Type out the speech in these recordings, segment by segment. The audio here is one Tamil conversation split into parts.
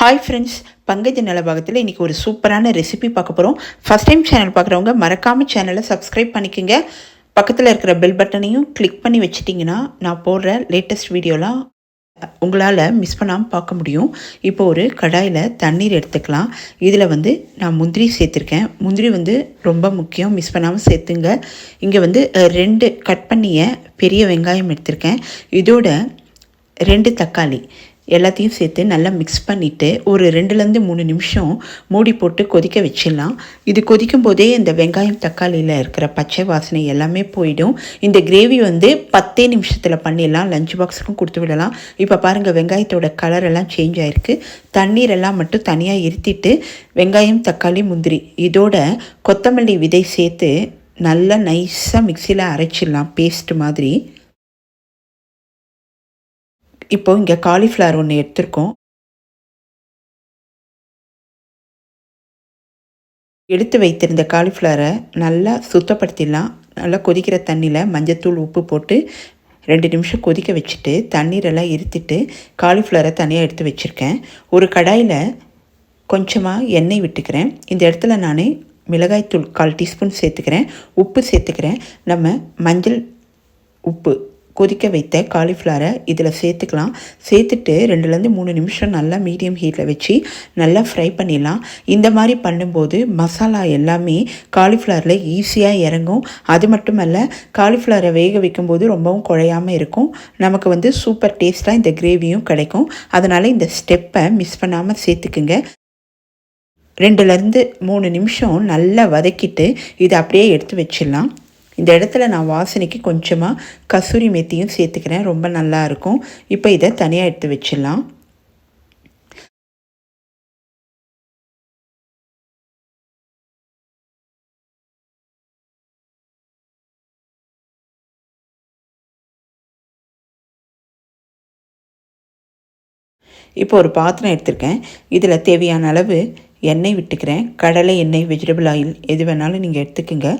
ஹாய் ஃப்ரெண்ட்ஸ் பங்கஜ நலபாகத்தில் இன்றைக்கி ஒரு சூப்பரான ரெசிபி பார்க்க போகிறோம் ஃபஸ்ட் டைம் சேனல் பார்க்குறவங்க மறக்காமல் சேனலை சப்ஸ்கிரைப் பண்ணிக்கோங்க. பக்கத்தில் இருக்கிற பெல் பட்டனையும் கிளிக் பண்ணி வச்சிட்டிங்கன்னா நான் போடுற லேட்டஸ்ட் வீடியோலாம் உங்களால் மிஸ் பண்ணாமல் பார்க்க முடியும். இப்போ ஒரு கடாயில் தண்ணீர் எடுத்துக்கலாம். இதில் வந்து நான் முந்திரி சேர்த்துருக்கேன். முந்திரி வந்து ரொம்ப முக்கியம். மிஸ் பண்ணாமல் சேர்த்துங்க. இங்கே வந்து ரெண்டு கட் பண்ணிய பெரிய வெங்காயம் எடுத்திருக்கேன். இதோட ரெண்டு தக்காளி. எல்லாத்தையும் சேர்த்து நல்லா மிக்ஸ் பண்ணிவிட்டு ஒரு ரெண்டுலேருந்து மூணு நிமிஷம் மூடி போட்டு கொதிக்க வச்சிடலாம். இது கொதிக்கும் போதே இந்த வெங்காயம் தக்காளியில் இருக்கிற பச்சை வாசனை எல்லாமே போயிடும். இந்த கிரேவி வந்து பத்தே நிமிஷத்தில் பண்ணிடலாம். லஞ்ச் பாக்ஸுக்கும் கொடுத்து விடலாம். இப்போ பாருங்கள் வெங்காயத்தோட கலர் எல்லாம் சேஞ்ச் ஆகிருக்கு தண்ணீரெல்லாம் மட்டும் தனியாக இருத்திட்டு வெங்காயம் தக்காளி முந்திரி இதோட கொத்தமல்லி விதை சேர்த்து நல்லா நைஸாக மிக்சியில் அரைச்சிடலாம். பேஸ்ட் மாதிரி. இப்போ இங்கே காலிஃப்ளவர் ஒன்று எடுத்திருக்கோம். எடுத்து வைத்திருந்த காலிஃப்ளவரை நல்லா சுத்தப்படுத்திடலாம். நல்லா கொதிக்கிற தண்ணியில் மஞ்சத்தூள் உப்பு போட்டு ரெண்டு நிமிஷம் கொதிக்க வச்சுட்டு தண்ணீரெல்லாம் இருத்திட்டு காலிஃப்ளவரை தனியாக எடுத்து வச்சுருக்கேன். ஒரு கடாயில் கொஞ்சமாக எண்ணெய் விட்டுக்கிறேன். இந்த இடத்துல நான் மிளகாய்த்தூள் கால் டீஸ்பூன் சேர்த்துக்கிறேன். உப்பு சேர்த்துக்கிறேன். நம்ம மஞ்சள் உப்பு கொதிக்க வைத்த காலிஃப்ளவரை இதில் சேர்த்துக்கலாம். சேர்த்துட்டு ரெண்டுலேருந்து மூணு நிமிஷம் நல்லா மீடியம் ஹீட்டில் வச்சு நல்லா ஃப்ரை பண்ணிடலாம். இந்த மாதிரி பண்ணும்போது மசாலா எல்லாமே காலிஃப்ளவரில் ஈஸியாக இறங்கும். அது மட்டுமல்ல காலிஃப்ளவரை வேக வைக்கும்போது ரொம்பவும் குழையாமல் இருக்கும். நமக்கு வந்து சூப்பர் டேஸ்ட்டாக இந்த கிரேவியும் கிடைக்கும். அதனால் இந்த ஸ்டெப்பை மிஸ் பண்ணாமல் சேர்த்துக்குங்க. ரெண்டுலேருந்து மூணு நிமிஷம் நல்லா வதக்கிட்டு இதை அப்படியே எடுத்து வச்சிடலாம். இந்த இடத்துல நான் வாசனைக்கு கொஞ்சமாக கசூரி மெத்தியும் சேர்த்துக்கிறேன். ரொம்ப நல்லா இருக்கும். இப்போ இதை தனியாக எடுத்து வச்சிடலாம். இப்போ ஒரு பாத்திரம் எடுத்திருக்கேன். இதில் தேவையான அளவு எண்ணெய் விட்டுக்கிறேன். கடலை எண்ணெய் வெஜிடபிள் ஆயில் எது வேணாலும் நீங்கள் எடுத்துக்கோங்க.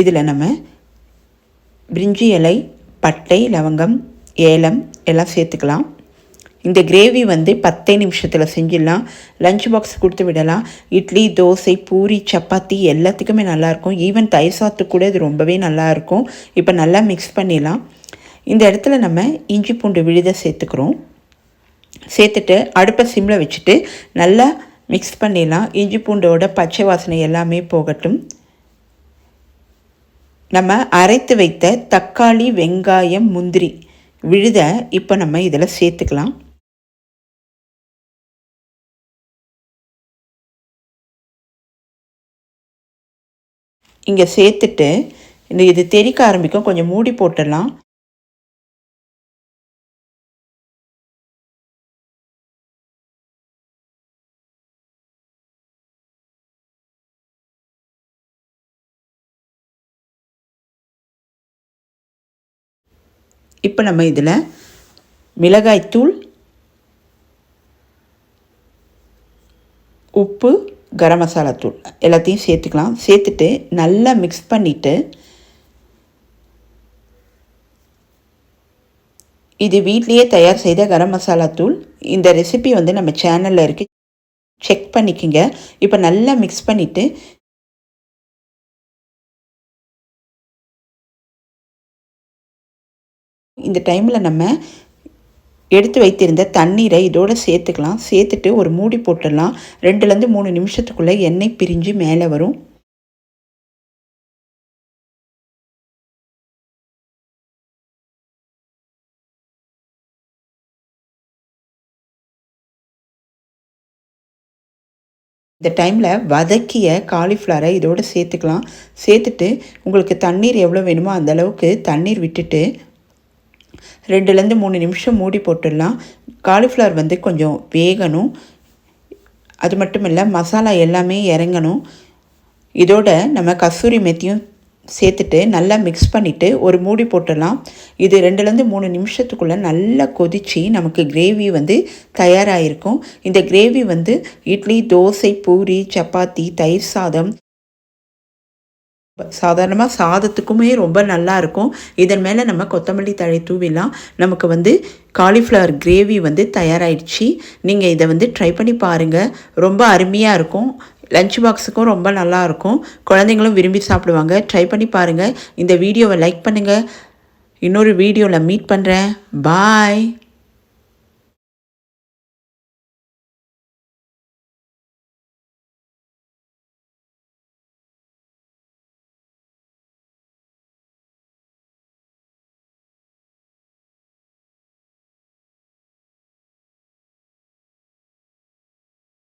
இதில் நம்ம பிரிஞ்சி இலை பட்டை லவங்கம் ஏலம் எல்லாம் சேர்த்துக்கலாம். இந்த கிரேவி வந்து பத்தே நிமிஷத்தில் செஞ்சிடலாம். லஞ்ச் பாக்ஸ் கொடுத்து விடலாம். இட்லி தோசை பூரி சப்பாத்தி எல்லாத்துக்குமே நல்லாயிருக்கும். ஈவன் தயிர் சாத்து கூட இது ரொம்பவே நல்லாயிருக்கும். இப்போ நல்லா மிக்ஸ் பண்ணிடலாம். இந்த இடத்துல நம்ம இஞ்சி பூண்டு விழுத சேர்த்துக்கிறோம். சேர்த்துட்டு அடுப்பை சிம்மில் வச்சுட்டு நல்லா மிக்ஸ் பண்ணிடலாம். இஞ்சி பூண்டோட பச்சை வாசனை எல்லாமே போகட்டும். நம்ம அரைத்து வைத்த தக்காளி வெங்காயம் முந்திரி விழுத இப்போ நம்ம இதில் சேர்த்துக்கலாம். இங்கே சேர்த்துட்டு இந்த இது தெறிக்க ஆரம்பிக்கும். கொஞ்சம் மூடி போட்டுடலாம். இப்போ நம்ம இதில் மிளகாய்த்தூள் உப்பு கரம் மசாலா தூள் எல்லாத்தையும் சேர்த்துக்கலாம். சேர்த்துட்டு நல்லா மிக்ஸ் பண்ணிவிட்டு இது வீட்லேயே தயார் செய்த கரம் மசாலா தூள். இந்த ரெசிபி வந்து நம்ம சேனலில் இருக்குது செக் பண்ணிக்கோங்க. இப்போ நல்லா மிக்ஸ் பண்ணிவிட்டு இந்த டைமில் நம்ம எடுத்து வைத்திருந்த தண்ணீரை இதோடு சேர்த்துக்கலாம். சேர்த்துட்டு ஒரு மூடி போட்டுடலாம். ரெண்டுலேருந்து மூணு நிமிஷத்துக்குள்ளே எண்ணெய் பிரிஞ்சு மேலே வரும். இந்த டைமில் வதக்கிய காலிஃப்ளவரை இதோடு சேர்த்துக்கலாம். சேர்த்துட்டு உங்களுக்கு தண்ணீர் எவ்வளோ வேணுமோ அந்தளவுக்கு தண்ணீர் விட்டுட்டு ரெண்டுலேருந்து மூணு நிமிஷம் மூடி போட்டுடலாம். காலிஃப்ளவர் வந்து கொஞ்சம் வேகணும். அது மட்டும் இல்லை மசாலா எல்லாமே இறங்கணும். இதோட நம்ம கஸ்தூரி மெத்தியும் சேர்த்துட்டு நல்லா மிக்ஸ் பண்ணிவிட்டு ஒரு மூடி போட்டுடலாம். இது ரெண்டுலேருந்து மூணு நிமிஷத்துக்குள்ளே நல்லா கொதித்து நமக்கு கிரேவி வந்து தயாராகிருக்கும் இந்த கிரேவி வந்து இட்லி தோசை பூரி சப்பாத்தி தயிர் சாதம் சாதாரணமாக சாதத்துக்குமே ரொம்ப நல்லா இருக்கும். இதன் மேலே நம்ம கொத்தமல்லி தழை தூவிலாம் நமக்கு வந்து காலிஃப்ளவர் கிரேவி வந்து தயாராகிடுச்சு நீங்கள் இதை வந்து ட்ரை பண்ணி பாருங்கள் ரொம்ப அருமையாக இருக்கும். லஞ்ச் பாக்ஸுக்கும் ரொம்ப நல்லாயிருக்கும் குழந்தைங்களும் விரும்பி சாப்பிடுவாங்க. ட்ரை பண்ணி பாருங்கள் இந்த வீடியோவை லைக் பண்ணுங்கள் இன்னொரு வீடியோவில் மீட் பண்ணுறேன் பாய்